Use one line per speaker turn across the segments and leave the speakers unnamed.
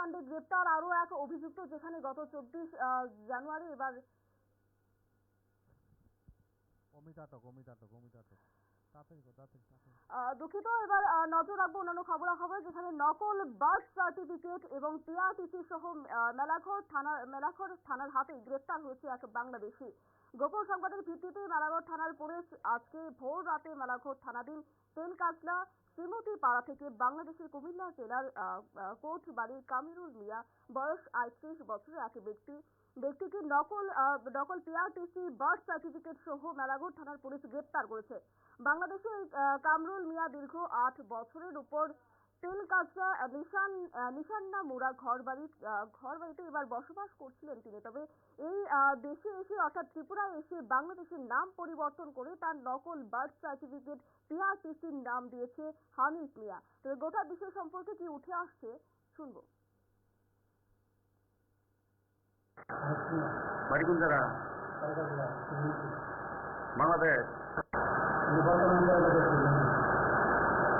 কাণ্ডে গ্রেপ্তার আরও এক অভিযুক্ত যেখানে গত চব্বিশ জানুয়ারি এবার
অমিতাটক অমিতাটক অমিতাটক
দুঃখিত এবার নজর রাখব অন্যান্য খবরাখবর যেখানে নকল বার্থ সার্টিফিকেট এবং টিআরটিসি সহ মেলাঘর থানার মেলাঘর থানার হাতে গ্রেপ্তার হয়েছে এক বাংলাদেশি। গোপন সংবাদের ভিত্তিতে মেলাঘর থানার পুলিশ আজকে ভোর রাতে মেলাঘর থানাধীন তেলকাজলা শ্রীমতী পাড়া থেকে বাংলাদেশের কুমিল্লা জেলার আহ, আহ, কোর্ট বাড়ির কামিরুল মিয়া বয়স আটত্রিশ বছরের এক ব্যক্তি। ব্যক্তিকে নকল নকল পিআরটিসি বার্থ সার্টিফিকেট সহ মেলাঘর থানার পুলিশ গ্রেপ্তার করেছে। বাংলাদেশের কামরুল মিয়া দীর্ঘ আট বছরের উপর তেলকাজরা নিশান আহ, নিশান্না মুরা ঘর বাড়ি ঘর বাড়িতে এবার বসবাস করছিলেন তিনি। তবে এই আহ, দেশে এসে অর্থাৎ ত্রিপুরায় এসে বাংলাদেশের নাম পরিবর্তন করে তার নকল বার্থ সার্টিফিকেট পিআরটিসির নাম দিয়েছে হানিফ মিয়া। তবে গোটা বিষয় সম্পর্কে কি উঠে আসছে শুনব।
বাড়ি কোন জায়গা? বাংলাদেশ।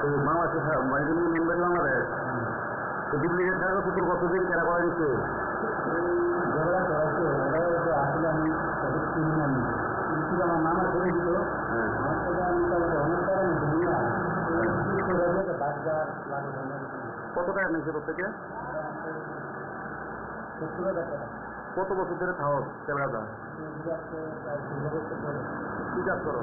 বাংলাদেশ বাড়ি মেম্বার বাংলাদেশ। তো ডুপ্লিকেট কাগজ তোর কতদিন কেনা করা দিচ্ছে
আমার মামা করে দিত
হ্যাঁ।
আমার থেকে আমি অনেক না। লাগে
কত টাকা নিয়েছে তোর থেকে? কত বছর ধরে খাও তেলাদা
প্রায় ষোলো বছর
কি কাজ করো?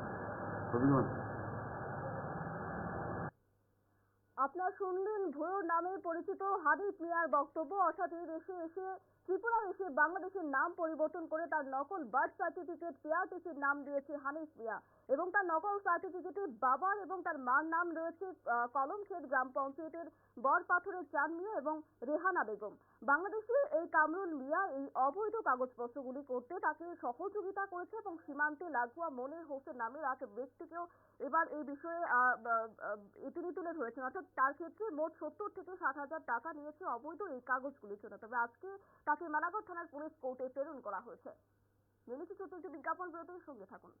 সিলেট আমি
আপনারা শুনলেন ভৈরব নামে পরিচিত হানিফ মিয়ার বক্তব্য। অর্থাৎ এই দেশে এসে ত্রিপুরা এসে বাংলাদেশের নাম পরিবর্তন করে তার নকল বার্থ সার্টিফিকেট পিআরটিসির নাম দিয়েছে হানিফ মিয়া। এবং তার নকল সার্টিফিকেটে বাবার এবং তার মার নাম রয়েছে আহ, কলমক্ষেত গ্রাম পঞ্চায়েতের বরপাথরের চান মিয়া এবং রেহানা বেগম। বাংলাদেশের এই কামরুল মিয়া এই অবৈধ কাগজপত্রগুলি করতে তাকে সহযোগিতা করেছে এবং সীমান্তে লাগোয়া মনির হোসেন নামের এক ব্যক্তিকেও এবার এই বিষয়ে তিনি তুলে ধরেছেন। অর্থাৎ তার ক্ষেত্রে মোট সত্তর থেকে ষাট হাজার টাকা নিয়েছে অবৈধ এই কাগজগুলির জন্য। তবে আজকে তাকে মেলাঘর থানার পুলিশ কোর্টে প্রেরণ করা হয়েছে। মেনেছি চতুর্থ বিজ্ঞাপন বিরতির সঙ্গে থাকুন।